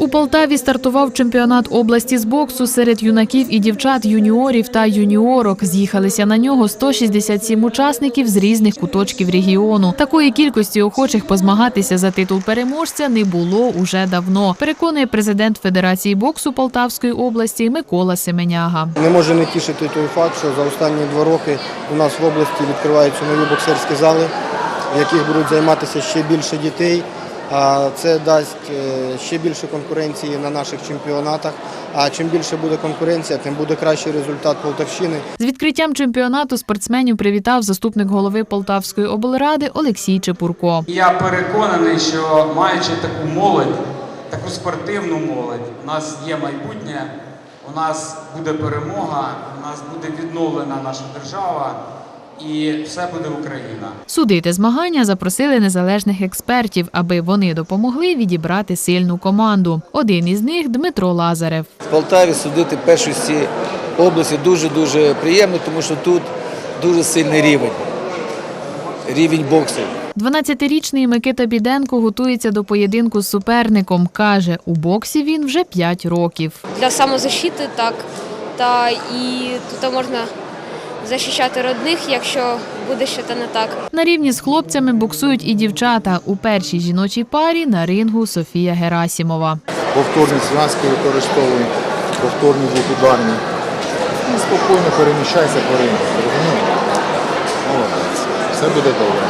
У Полтаві стартував чемпіонат області з боксу серед юнаків і дівчат, юніорів та юніорок. З'їхалися на нього 167 учасників з різних куточків регіону. Такої кількості охочих позмагатися за титул переможця не було уже давно. Переконує президент Федерації боксу Полтавської області Микола Семеняга. Не може не тішити той факт, що за останні два роки у нас в області відкриваються нові боксерські зали, в яких будуть займатися ще більше дітей. А це дасть е, ще більше конкуренції на наших чемпіонатах. А чим більше буде конкуренція, тим буде кращий результат Полтавщини. З відкриттям чемпіонату спортсменів привітав заступник голови Полтавської облради Олексій Чепурко. Я переконаний, що маючи таку молодь, таку спортивну молодь, у нас є майбутнє, у нас буде перемога, у нас буде відновлена наша держава і все буде Україна. Судити змагання запросили незалежних експертів, аби вони допомогли відібрати сильну команду. Один із них Дмитро Лазарев. В Полтаві судити першості області дуже-дуже приємно, тому що тут дуже сильний рівень. Рівень боксу. 12-річний Микита Біденко готується до поєдинку з суперником. Каже, у боксі він вже 5 років. для самозащити, так. Та і тут можна захищати родних, якщо буде щось не так. На рівні з хлопцями боксують і дівчата. У першій жіночій парі на рингу Софія Герасімова. повторні зв'язки використовують, повторні двохударні. І спокійно переміщайся по рингу. Молодець. Все буде добре.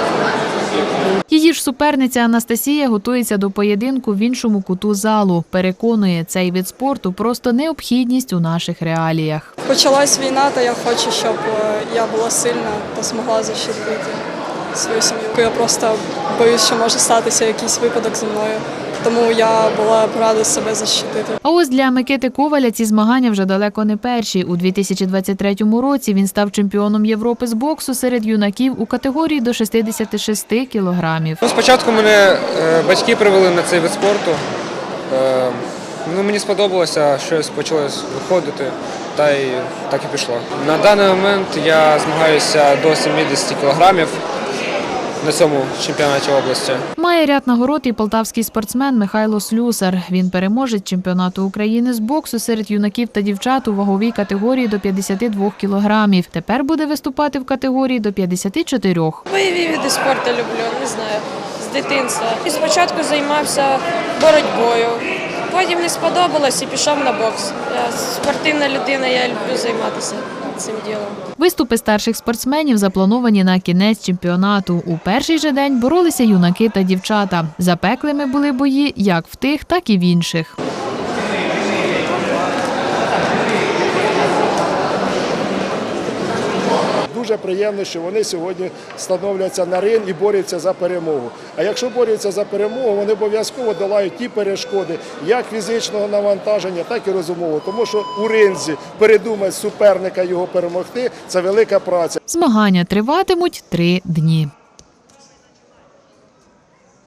Її ж суперниця Анастасія готується до поєдинку в іншому куту залу. Переконує, цей вид спорту просто необхідність у наших реаліях. Почалась війна, та я хочу, щоб е, я була сильна та змогла захистити свою сім'ю. Я просто боюсь, що може статися якийсь випадок зі мною. Тому я була б рада себе захистити. А ось для Микити Коваля ці змагання вже далеко не перші. У 2023 році він став чемпіоном Європи з боксу серед юнаків у категорії до 66 кілограмів. Ну, спочатку мене е, батьки привели на цей вид спорту. Е, ну, мені сподобалося, щось почало виходити, та й так і пішло. На даний момент я змагаюся до 70 кілограмів на цьому чемпіонаті області. Має ряд нагород і полтавський спортсмен Михайло Слюсар. Він переможець чемпіонату України з боксу серед юнаків та дівчат у ваговій категорії до 52 кілограмів. Тепер буде виступати в категорії до 54. Бойові види спорту люблю, не знаю, з дитинства. І спочатку займався боротьбою, потім не сподобалось і пішов на бокс. Я спортивна людина, я люблю займатися цим ділом. Виступи старших спортсменів заплановані на кінець чемпіонату. У перший же день боролися юнаки та дівчата. Запеклими були бої як в тих, так і в інших. Дуже приємно, що вони сьогодні становляться на рин і борються за перемогу. А якщо борються за перемогу, вони обов'язково долають ті перешкоди, як фізичного навантаження, так і розумового. Тому що у ринзі передумати суперника його перемогти це велика праця. Змагання триватимуть три дні.